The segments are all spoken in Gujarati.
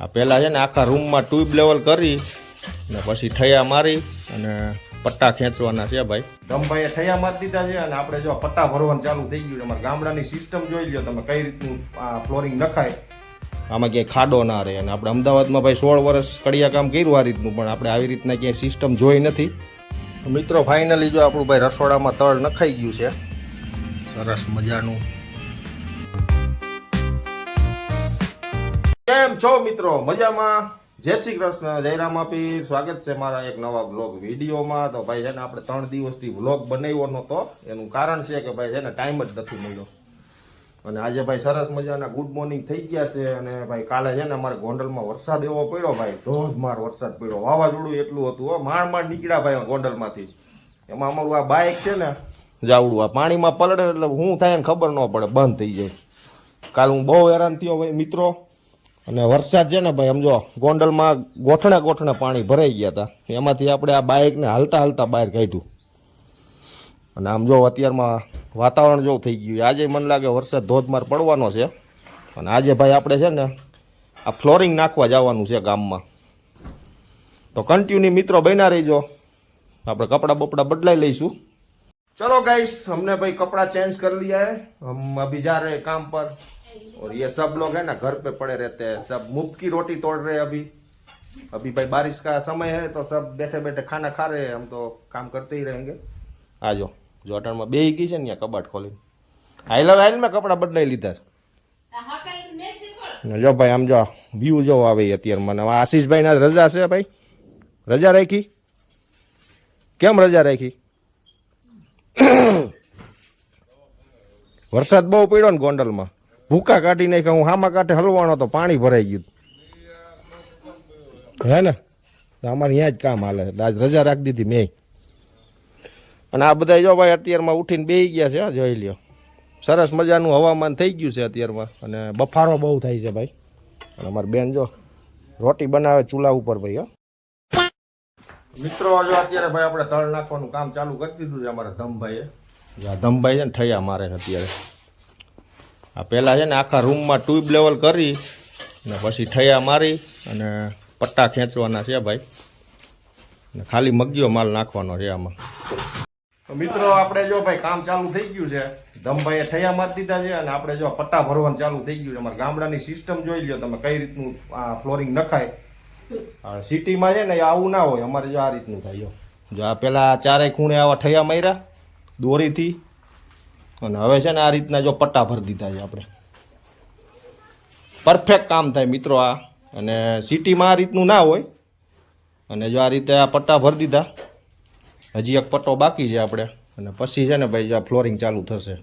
આ પહેલાં છે ને આખા રૂમમાં ટ્યુબ લેવલ કરી ને પછી ઠૈયા મારી અને પટ્ટા ખેંચવાના છે ભાઈ. દમભાઈએ ઠૈયા મારી દીધા છે અને આપણે જો પટ્ટા ભરવાનું ચાલુ થઈ ગયું છે. અમારા ગામડાની સિસ્ટમ જોઈ લો તમે કઈ રીતનું આ ફ્લોરિંગ નખાય. આમાં ક્યાંય ખાડો ના રહે અને આપણે અમદાવાદમાં ભાઈ સોળ વર્ષ કડિયા કામ કર્યું આ રીતનું પણ આપણે આવી રીતના ક્યાંય સિસ્ટમ જોઈ નથી. મિત્રો ફાઇનલી જો આપણું ભાઈ રસોડામાં તળ નખાઈ ગયું છે. સરસ મજાનું કેમ છો મિત્રો? મજામાં? જય શ્રી કૃષ્ણ જયરામ આપી સ્વાગત છે મારા એક નવા બ્લોગ વિડીયોમાં. તો ભાઈ છે ને, આપણે ત્રણ દિવસથી વ્લોગ બનાવ્યો નહોતો. એનું કારણ છે કે ભાઈ છે ને ટાઈમ જ નથી મળ્યો. અને આજે ભાઈ સરસ મજાના ગુડ મોર્નિંગ થઈ ગયા છે. અને ભાઈ કાલે છે ને, અમારે ગોંડલમાં વરસાદ એવો પડ્યો ભાઈ. ધોધમાર વરસાદ પડ્યો. વાવાઝોડું એટલું હતું હો. માણ માણ નીકળ્યા ભાઈ ગોંડલમાંથી. એમાં અમારું આ બાઇક છે ને, જાવડું. આ પાણીમાં પલળે એટલે શું થાય ને ખબર ન પડે. બંધ થઈ જાય. કાલ હું બહુ હેરાન થયો ભાઈ મિત્રો. અને વરસાદ છે ને ભાઈ સમજો ગોંડલમાં ગોઠણે ગોઠણે પાણી ભરાઈ ગયા હતા એમાંથી આપણે આ બાઇકને હાલતા હાલતા બહાર કાઢ્યું અને આમ જો અત્યારમાં વાતાવરણ જેવું થઈ ગયું આજે મને લાગે વરસાદ ધોધમાર પડવાનો છે અને આજે ભાઈ આપણે છે ને આ ફ્લોરિંગ નાખવા જવાનું છે ગામમાં તો કન્ટિન્યુ મિત્રો બન્યા રહીજો આપણે કપડાં બપડા બદલાઈ લઈશું चलो गाइस हमने भाई कपड़ा चेंज कर लिया है हम अभी जा रहे हैं काम पर और ये सब लोग है ना घर पे पड़े रहते हैं सब मुफ्त की रोटी तोड़ रहे हैं अभी अभी भाई बारिश का समय है तो सब बैठे बैठे खाना खा रहे हैं हम तो काम करते ही रहेंगे आ जाओ જો અટાણમાં બે ગઈ છે ને ત્યાં કબાટ ખોલી આઈ લવ આઈલ મેં કપડાં બદલાઈ લીધા છે ને જો ભાઈ આમ જો વ્યૂ જો આવે ઈ અત્યારમાં ને આ આશીષભાઈ ના રજા છે ભાઈ રજા રાખી કેમ રજા રાખી વરસાદ બહુ પડ્યો ને ગોંડલમાં ભૂકા કાઢી નાખ્યા. હું હામા કાંઠે હલવાનો તો પાણી ભરાઈ ગયું હે ને? અમારે અહીંયા જ કામ હાલે. આજ રજા રાખી દીધી મેં. અને આ બધા જો ભાઈ અત્યારમાં ઉઠીને બેસી ગયા છે જોઈ લ્યો. સરસ મજાનું હવામાન થઈ ગયું છે અત્યારમાં. અને બફારો બહુ થાય છે ભાઈ. અને અમારી બેન જો રોટી બનાવે ચૂલા ઉપર ભાઈ, હો. મિત્રો જો અત્યારે ભાઈ આપણે તળ નાખવાનું કામ ચાલુ કરી દીધું છે અમારા ધમભાઈએ. ધમભાઈ છે ને થયા મારે અત્યારે. આ પહેલાં છે ને આખા રૂમમાં ટ્યુબ લેવલ કરી ને પછી ઠૈયા મારી અને પટ્ટા ખેંચવાના છે ભાઈ. ને ખાલી મગ્યો માલ નાખવાનો છે આમાં. તો મિત્રો આપણે જો ભાઈ કામ ચાલુ થઈ ગયું છે. ધમભાઈએ ઠૈયા મારી દીધા છે અને આપણે જો પટ્ટા ભરવાનું ચાલુ થઈ ગયું છે. અમારા ગામડાની સિસ્ટમ જોઈ લો તમે કઈ રીતનું આ ફ્લોરિંગ નખાય. સિટીમાં છે ને આવું ના હોય. અમારે જો આ રીતનું થાય જો. આ પેલા ચારેય ખૂણે આવા ઠૈયા માર્યા દોરીથી. અને હવે છે ને આ રીતના જો પટ્ટા ભરી દીધા છે આપણે. પરફેક્ટ કામ થાય મિત્રો આ. અને સિટીમાં આ રીતનું ના હોય. અને જો આ રીતે આ પટ્ટા ભરી દીધા. હજી એક પટ્ટો બાકી છે આપણે. અને પછી છે ને ભાઈ આ ફ્લોરિંગ ચાલુ થશે.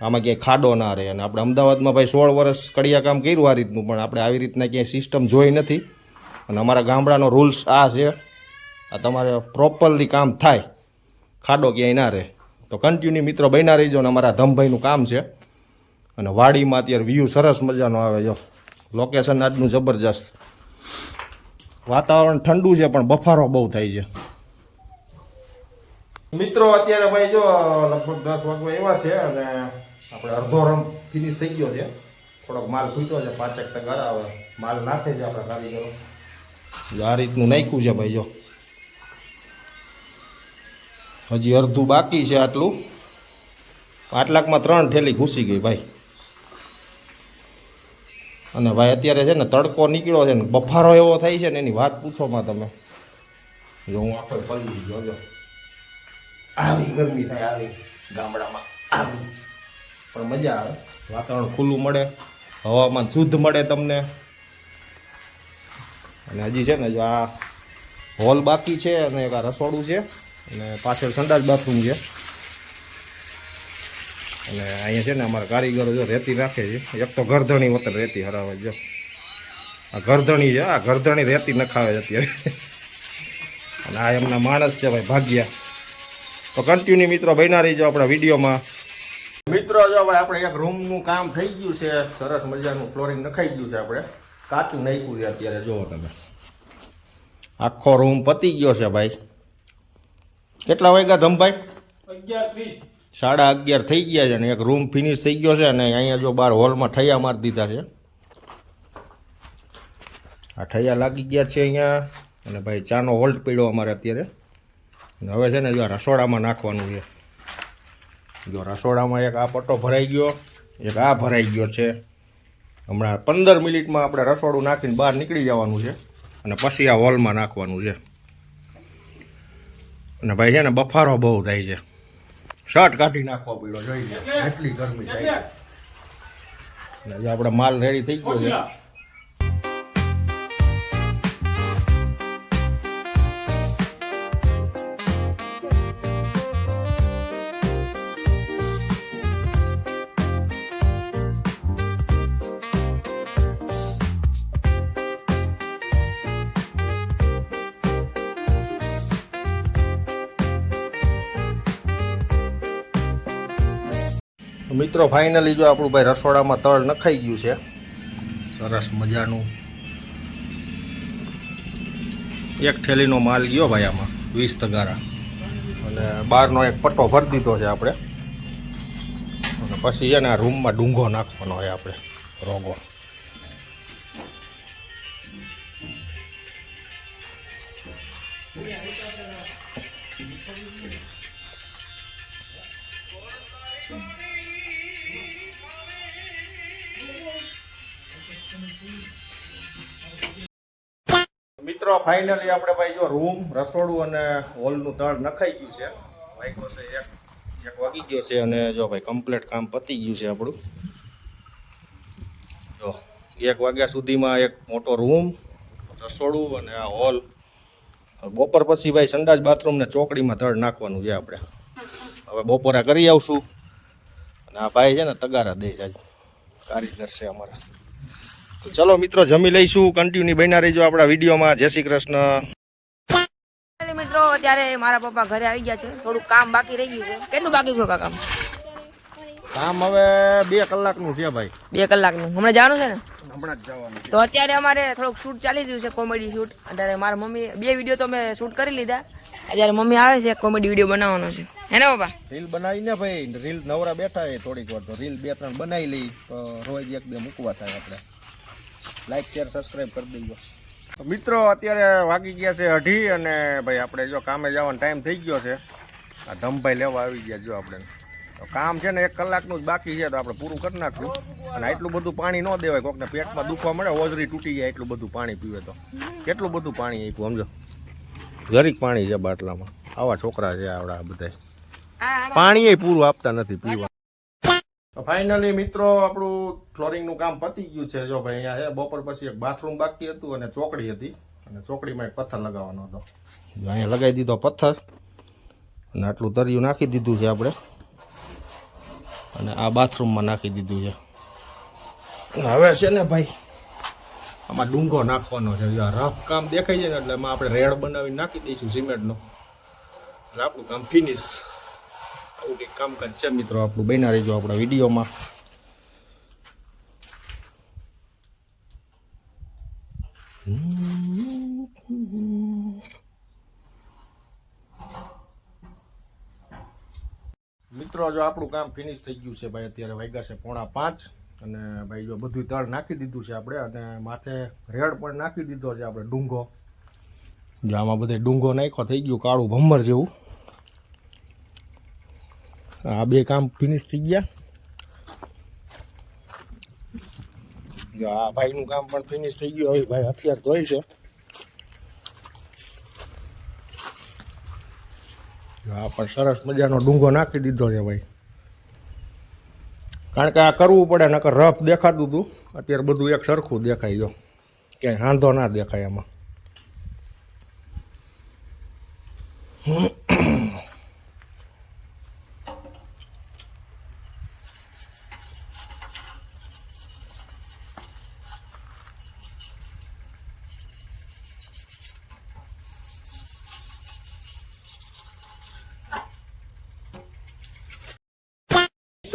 આમાં ક્યાંય ખાડો ના રહે. અને આપણે અમદાવાદમાં ભાઈ સોળ વર્ષ કડિયા કામ કર્યું આ રીતનું, પણ આપણે આવી રીતના ક્યાંય સિસ્ટમ જોઈ નથી. અને અમારા ગામડાનો રૂલ્સ આ છે. આ તમારે પ્રોપરલી કામ થાય. ખાડો ક્યાંય ના રહે. તો કન્ટિન્યુ મિત્રો બન્યા રહીજો અને અમારા ધમભાઈનું કામ છે. અને વાડીમાં અત્યારે વ્યૂ સરસ મજાનો આવે, જો. લોકેશન આજનું જબરજસ્ત. વાતાવરણ ઠંડુ છે, પણ બફારો બહુ થાય છે. મિત્રો, અત્યારે ભાઈ જો, લગભગ દસ વાગવા એવા છે અને આપણે અડધો રમ ફિનિશ થઈ ગયો છે. થોડોક માલ ખૂટ્યો છે, પાંચેક ટકા આવે. માલ નાખે છે આપણા કારીગરો. આ રીતનું નાખ્યું છે ભાઈ, જો. હજી અડધું બાકી છે આટલું. આટલાકમાં ત્રણ થેલી ઘૂસી ગઈ ભાઈ. અને ભાઈ અત્યારે છે ને તડકો નીકળ્યો છે ને બફારો એવો થાય છે ને એની વાત પૂછોમાં તમે. જો હું આખો પડી ગયો, જો. આવી ગરમી થાય આવી ગામડામાં. પણ મજા આવે. વાતાવરણ ખુલ્લું મળે. હવામાન શુદ્ધ મળે તમને. અને હજી છે ને જો આ હોલ બાકી છે અને એક આ રસોડું છે. અને પાછળ સંડાસ બાથરૂમ છે. અને અહીંયા છે ને અમારા કારીગરો જો રેતી રાખે છે. એક તો ઘરધણી વતન રેતી હરાવે જો આ ઘરધણી છે, આ ઘરધણી રેતી નખાવે અત્યારે. અને આ એમના માણસ છે ભાઈ ભાગ્યા. તો કન્ટિન્યુ મિત્રો બન્યા રહીજો આપણા વિડીયોમાં. મિત્રો, જો ભાઈ આપણે એક રૂમનું કામ થઈ ગયું છે. સરસ મજાનું ફ્લોરિંગ નખાઈ ગયું છે આપણે. કાચું નાખ્યું છે અત્યારે, જુઓ તમે. આખો રૂમ પતી ગયો છે ભાઈ. કેટલા વાગ્યા ધમભાઈ? સાડા અગિયાર થઈ ગયા છે અને એક રૂમ ફિનિશ થઈ ગયો છે અને અહીંયા જો બાર હોલમાં ઠૈયા મારી દીધા છે. આ ઠૈયા લાગી ગયા છે અહીંયા અને ભાઈ ચાનો હોલ્ટ પડ્યો અમારે અત્યારે. હવે છે ને જો આ રસોડામાં નાખવાનું છે. જો રસોડામાં એક આ પટ્ટો ભરાઈ ગયો એક આ ભરાઈ ગયો છે. હમણાં પંદર મિનિટમાં આપણે રસોડું નાખીને બહાર નીકળી જવાનું છે અને પછી આ હોલમાં નાખવાનું છે. અને ભાઈ છે ને બફારો બહુ થાય છે. શર્ટ કાઢી નાખવા પડ્યો, જોઈ લે એટલી ગરમી થાય જો આપણે માલ રેડી થઈ ગયો છે. મિત્રો ફાઇનલી જો આપણું ભાઈ રસોડામાં તળ નખાઈ ગયું છે, સરસ મજાનું. એક થેલીનો માલ ગયો ભાઈ આમાં, વીસ તગારા. અને બહારનો એક પટ્ટો ભરી દીધો છે આપણે. અને પછી છે ને આ રૂમમાં ડુંગો નાખવાનો હોય આપણે, રોગો. મિત્રો ફાઇનલી આપણે ભાઈ જો રૂમ રસોડું અને હોલનું તળ નખાઈ ગયું છે. વાગ્યો છે એક એક વાગી ગયો છે અને જો ભાઈ કમ્પ્લીટ કામ પતી ગયું છે આપણું. જો, એક વાગ્યા સુધીમાં એક મોટો રૂમ રસોડું અને આ હોલ બપોર પછી ભાઈ સંડાસ બાથરૂમ ને ચોકડીમાં તળ નાખવાનું છે આપણે. હવે બપોરા કરી આવશું. અને આ ભાઈ છે ને તગારા દે કારીગર છે અમારા. ચલો મિત્રો જમી લઈશું. કન્ટિન્યુ બન્યા રહીજો આપણા વિડીયોમાં. જય શ્રી કૃષ્ણ. મિત્રો અત્યારે મારા પપ્પા ઘરે આવી ગયા છે. થોડું કામ બાકી રહી ગયું છે. કેટલું બાકી છે કામ? કામ હવે બે કલાકનું છે ભાઈ. બે કલાકનું. હમણાં જવાનું છે ને? હમણાં જ જવાનું તો અત્યારે અમારે થોડુંક શૂટ ચાલી રહ્યું છે કોમેડી શૂટ. અત્યારે મારા મમ્મી બે વીડિયો તો મેં શૂટ કરી લીધા. અત્યારે મમ્મી આવે છે કોમેડી વીડિયો બનાવવાનો છે. હે ને પપ્પા? રીલ બનાવીને ભાઈ. રીલ નવરા બેઠા હોય થોડીક વાર તો. રીલ બે ત્રણ બનાવી લઈ. તો રોજ એક બે મૂકવા થાય આપણે. લાઈક શેર સબસ્ક્રાઈબ કરી દેજો. મિત્રો અત્યારે વાગી ગયા છે અઢી અને ભાઈ આપણે જો કામે જવાનો ટાઈમ થઈ ગયો છે. આ ધમભાઈ લેવા આવી ગયા જો આપણે. તો કામ છે ને એક કલાકનું જ બાકી છે તો આપણે પૂરું કરી નાખ્યું અને આટલું બધું પાણી ન દેવાય કોકને પેટમાં દુખવા મળે ઓજરી તૂટી જાય એટલું બધું પાણી પીવે તો. કેટલું બધું પાણી આપ્યું સમજો? જરીક પાણી છે બાટલામાં. આવા છોકરા છે આવડા બધા પાણી એ પૂરું આપતા નથી પીવા. તો ફાઇનલી મિત્રો, આપણું ફ્લોરિંગનું કામ પતી ગયું છે. જો ભાઈ અહીંયા બપોર પછી એક બાથરૂમ બાકી હતું અને ચોકડી હતી. અને ચોકડીમાં એક પથ્થર લગાવવાનો હતો. અહીંયા લગાવી દીધો પથ્થર અને આટલું તરિયું નાખી દીધું છે આપણે. અને આ બાથરૂમમાં નાખી દીધું છે. હવે છે ને ભાઈ, આમાં ડુંગો નાખવાનો છે. રફ કામ દેખાય છે ને, એટલે એમાં આપણે રેડ બનાવીને નાખી દઈશું સિમેન્ટનો. એટલે આપણું કામ ફિનિશ આવું કંઈક કામકાજ છે મિત્રો, આપણું બન્યા રહેજો આપણા વિડીયોમાં. મિત્રો, જો આપણું કામ ફિનિશ થઈ ગયું છે ભાઈ, અત્યારે વાગ્યા છે પોણા પાંચ અને ભાઈ, જો બધું તળ નાખી દીધું છે આપણે અને માથે રેડ પણ નાખી દીધો છે આપણે ડુંગો. જો આમાં બધે ડુંગો નાખ્યો, થઈ ગયું કાળું ભમર જેવું. આ બે કામ ફિનિશ થઈ ગયા. જો આ ભાઈનું કામ પણ ફિનિશ થઈ ગયું. હવે ભાઈ હથિયાર ધોઈ છે. આ પણ સરસ મજાનો ડુંગો નાખી દીધો છે ભાઈ. કારણ કે આ કરવું પડે, નકર રફ દેખાતું હતું અત્યારે બધું એક સરખું દેખાય ગયો ક્યાંય વાંધો ના દેખાય એમાં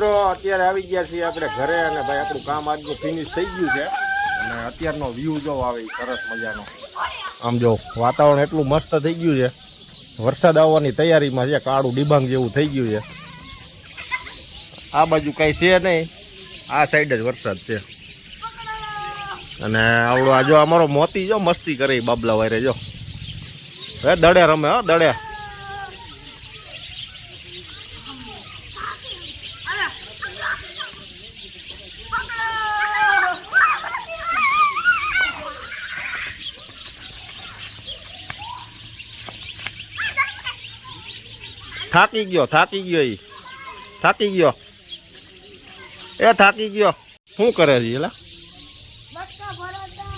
મિત્રો, અત્યારે આવી ગયા છીએ આપણે ઘરે અને ભાઈ આપણું કામ આજનું ફિનિશ થઈ ગયું છે. અને અત્યારનો વ્યૂ જો આવે સરસ મજાનો. આમ જો વાતાવરણ એટલું મસ્ત થઈ ગયું છે. વરસાદ આવવાની તૈયારીમાં છે, કાળું ડિબાંગ જેવું થઈ ગયું છે. આ બાજુ કાંઈ છે નહીં. આ સાઈડ જ વરસાદ છે. અને આવડો આ જો અમારો મોતી જો મસ્તી કરે બાબલા વાયરે જો. હે, દડે રમે હો, દડે. થાકી ગયો થાકી ગયો એ થાકી ગયો એ થાકી ગયો શું કરે છે એલા બક્કા ભરોતા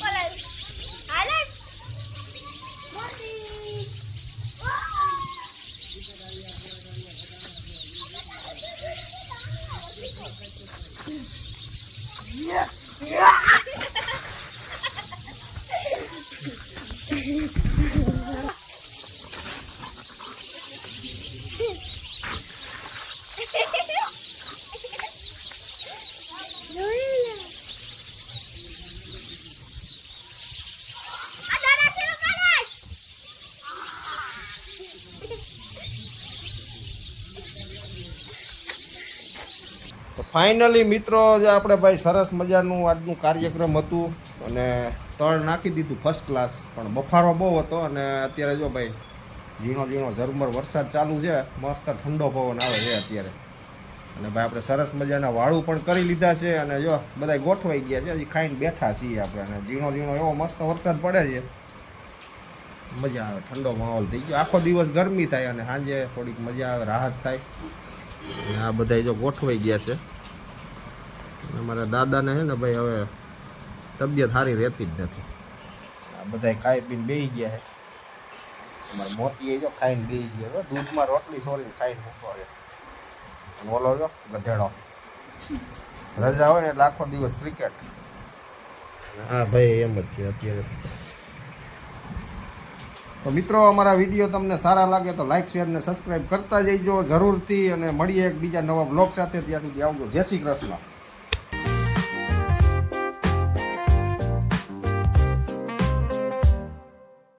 ઓલા હાલે મોટી જોઈ આ દાદા શરૂ કરે તો ફાઇનલી મિત્રો, જે આપણે ભાઈ સરસ મજાનું આજનું કાર્યક્રમ હતું અને તળ નાખી દીધું ફર્સ્ટ ક્લાસ પણ બફારો બહુ હતો અને અત્યારે જો ભાઈ ઝીણો ઝીણો ઝરમર વરસાદ ચાલુ છે, મસ્ત ઠંડો પવન આવે છે અત્યારે. અને ભાઈ આપણે સરસ મજાના વાળું પણ કરી લીધા છે અને જો બધા ગોઠવાઈ ગયા છે, હજી ખાઈને બેઠા છીએ આપણે. અને ઝીણો ઝીણો એવો મસ્ત વરસાદ પડે છે. મજા આવે, ઠંડો માહોલ થઈ ગયો. આખો દિવસ ગરમી થાય અને સાંજે થોડીક મજા આવે, રાહત થાય. આ બધા જો ગોઠવાઈ ગયા છે. અમારા દાદાને છે ને ભાઈ હવે તબિયત સારી રહેતી જ નથી. આ બધા ખાઈ પીને બેસી ગયા છે અમારે મોતી જો ખાઈને બેસી ગયા છે દૂધમાં રોટલી સોરીને ખાઈને મૂકો છે ઓલો જો ગધેડો. રજા હોય ને એટલે આખો દિવસ ક્રિકેટ હા ભાઈ એમ જ છે. અત્યારે તો મિત્રો, અમારા વીડિયો તમને સારા લાગે તો લાઈક શેર ને સબસ્ક્રાઈબ કરતા જઈજો જરૂરથી અને મળીએ એક બીજા નવા બ્લોગ સાથે. ત્યાં સુધી આવજો. જય શ્રી કૃષ્ણ.